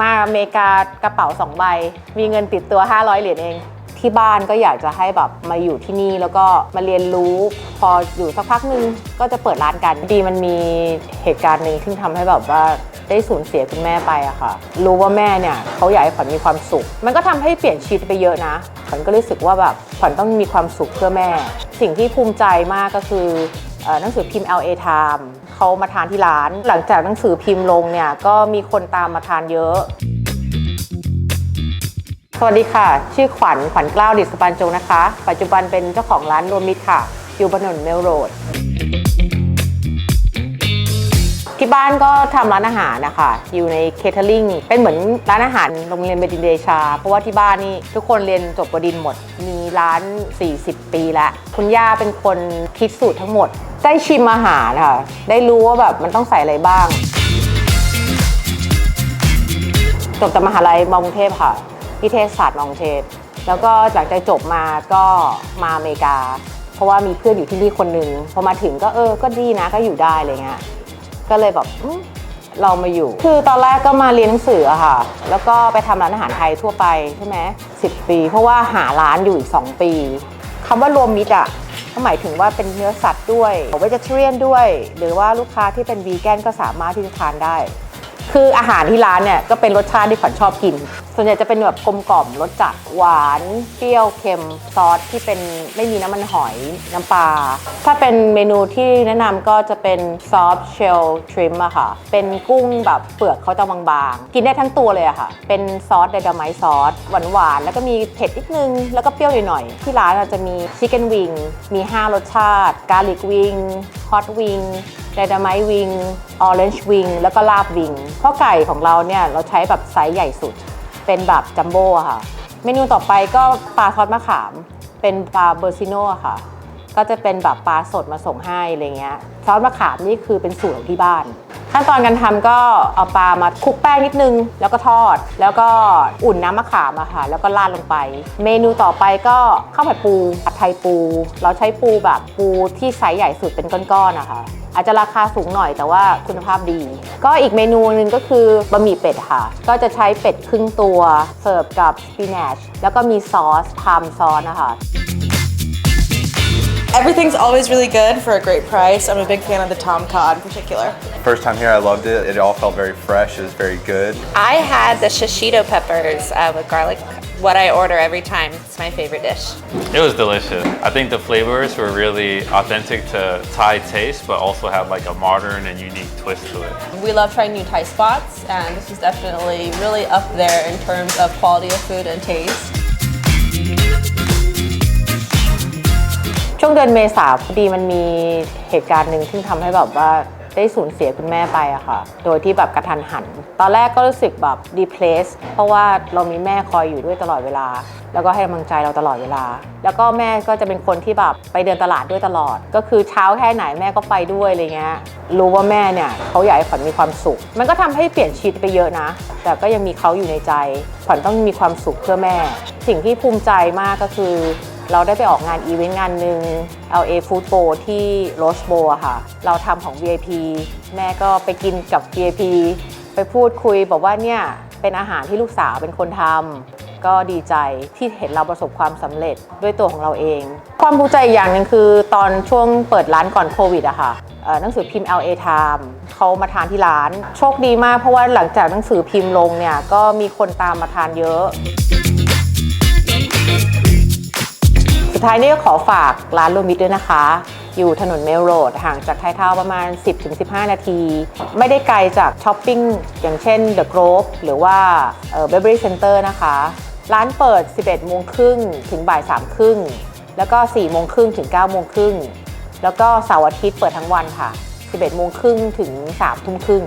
มาอเมริกากระเป๋าสองใบ มีเงินติดตัว 500 เหรียญเอง ที่บ้านก็อยากจะให้แบบมาอยู่ที่นี่แล้วก็มาเรียนรู้ พออยู่สักพักหนึงก็จะเปิดร้านกันดีมันมีเหตุการณ์หนึ่งที่ทำให้แบบว่าได้สูญเสียคุณแม่ไปอะค่ะ รู้ว่าแม่เนี่ยเขาอยากให้ขวัญมีความสุข มันก็ทำให้เปลี่ยนชีวิตไปเยอะนะขวัญก็รู้สึกว่าแบบขวัญต้องมีความสุขเพื่อแม่ สิ่งที่ภูมิใจมากก็คือเอ่อ หนังสือพิมพ์ LA Time เขามาทานที่ร้าน หลังจากหนังสือพิมพ์ลงเนี่ยก็มีคนตามมาทานเยอะ สวัสดีค่ะ ชื่อขวัญขวัญกล้าวดิษปันจงนะคะ ปัจจุบันเป็นเจ้าของร้านรวมมิตรค่ะ อยู่บนถนนเมลโรด ที่บ้านก็ทำร้านอาหารนะคะ อยู่ในเคเทอริงเป็นเหมือนร้านอาหารโรงเรียนเบดินเดชา เพราะว่าที่บ้านนี่ทุกคนเรียนจบบดินหมด มีร้าน 40 ปีแล้ว คุณย่าเป็นคนคิดสูตรทั้งหมด ได้ชิมอาหารค่ะ ได้รู้ว่าแบบมันต้องใส่อะไรบ้าง จบจากมหาลัยมอกรุงเทพค่ะ นิเทศศาสตร์มอกรุงเทพ แล้วก็หลังจากจบมาก็มาอเมริกา เพราะว่ามีเพื่อนอยู่ที่นี่คนหนึ่งพอมาถึงก็เออ ก็ดีนะ ก็อยู่ได้อะไรเงี้ย ก็เลยแบบเรามาอยู่ คือตอนแรกก็มาเรียนหนังสืออะค่ะ แล้วก็ไปทำร้านอาหารไทยทั่วไปใช่ไหมสิปี เพราะว่าหาร้านอยู่อีก 2 ปีคำว่ารวมมิตรอะก็หมายถึงว่าเป็นเนื้อสัตว์ด้วยเวจเทเรียนด้วย หรือว่าลูกค้าที่เป็นวีแกนก็สามารถที่จะทานได้ คืออาหารที่ร้านเนี่ยก็เป็นรสชาติที่ขวัญชอบกิน ส่วนใหญ่จะเป็นแบบกลมกล่อมรสจัดหวานเปรี้ยวเค็มซอสที่เป็นไม่มีน้ำมันหอยน้ำปลาถ้าเป็นเมนูที่แนะนำก็จะเป็นซอฟเชลทริมอะค่ะ เป็นกุ้งแบบเปลือกเขาจะบางๆ กินได้ทั้งตัวเลยอะค่ะ เป็นซอสไดดามายซอสหวานๆ แล้วก็มีเผ็ดนิดนึง แล้วก็เปรี้ยวหน่อยๆ ที่ร้านเราจะมีชิคเก้นวิงมี 5 รสชาติกาลิกวิงฮอตวิงไดดามายวิงออเรนจ์วิงแล้วก็ลาบวิงข้อไก่ของเราเนี่ยเราใช้แบบไซส์ใหญ่สุด เป็นแบบจัมโบ้อะค่ะ เมนูต่อไปก็ปลาทอดมะขาม เป็นปลาเบอร์ซิโน่อะค่ะ ก็จะเป็นแบบปลาสดมาส่งให้อะไรเงี้ย ซอสมะขามนี่คือเป็นสูตรของที่บ้าน ขั้นตอนการทำก็เอาปลามาคลุกแป้งนิดนึง แล้วก็ทอด แล้วก็อุ่นน้ำมะขามอะค่ะ แล้วก็ราดลงไป เมนูต่อไปก็ข้าวผัดปูผัดไทยปู เราใช้ปูแบบปูที่ไซส์ใหญ่สุดเป็นก้อนๆนะคะอาจจะราคาสูงหน่อยแต่ว่าคุณภาพดี ก็อีกเมนูหนึ่งก็คือบะหมี่เป็ดค่ะ ก็จะใช้เป็ดครึ่งตัวเสิร์ฟกับสปินัชแล้วก็มีซอสพามซอสนะคะ Everything's always really good for a great price. I'm a big fan of the Tom Cod in particular. First time here, I loved it. It all felt very fresh. It was very good. I had the shishito peppers uh, with garlic. What I order every time. It's my favorite dish. It was delicious. I think the flavors were really authentic to Thai taste, but also had like a modern and unique twist to it. We love trying new Thai spots, and this is definitely really up there in terms of quality of food and taste. ช่วงเดือนเมษาพอดีมันมีเหตุการณ์หนึ่งที่ทำให้แบบว่าได้สูญเสียคุณแม่ไปอะค่ะ โดยที่แบบกระทันหัน ตอนแรกก็รู้สึกแบบ depressed เพราะว่าเรามีแม่คอยอยู่ด้วยตลอดเวลา แล้วก็ให้กำลังใจเราตลอดเวลา แล้วก็แม่ก็จะเป็นคนที่แบบไปเดินตลาดด้วยตลอด ก็คือเช้าแค่ไหนแม่ก็ไปด้วยอะไรเงี้ย รู้ว่าแม่เนี่ยเขาอยากให้ขวัญมีความสุข มันก็ทำให้เปลี่ยนชีวิตไปเยอะนะ แต่ก็ยังมีเขาอยู่ในใจ ขวัญต้องมีความสุขเพื่อแม่ สิ่งที่ภูมิใจมากก็คือ เราได้ไปออกงานอีเวนต์งานหนึ่ง LA Food Bowl ที่ Rose Bowl ค่ะ เราทำของ VIP แม่ก็ไปกินกับ VIP ไปพูดคุยบอกว่าเนี่ยเป็นอาหารที่ลูกสาวเป็นคนทำก็ดีใจที่เห็นเราประสบความสำเร็จด้วยตัวของเราเอง ความภูมิใจอีกอย่างหนึ่งคือตอนช่วงเปิดร้านก่อนโควิดอะค่ะหนังสือพิมพ์ LA Time เขามาทานที่ร้าน โชคดีมากเพราะว่าหลังจากหนังสือพิมพ์ลงเนี่ยก็มีคนตามมาทานเยอะ ท้ายนี่ก็ขอฝากร้านรวมมิตรด้วยนะคะ อยู่ถนนเมลโรดห่างจากไทยทาประมาณ 10-15 นาที ไม่ได้ไกลจากช้อปปิ้งอย่างเช่น The Grove หรือว่าเบเบอรี่เซ็นเตอร์นะคะ ร้านเปิด 11 โมงครึ่งถึงบ่าย3ครึ่งแล้วก็ 4 โมงครึ่งถึง 9 โมงครึ่งแล้วก็เสาร์อาทิตย์เปิดทั้งวันค่ะ 11 โมงครึ่งถึง 3 ทุ่มครึ่ง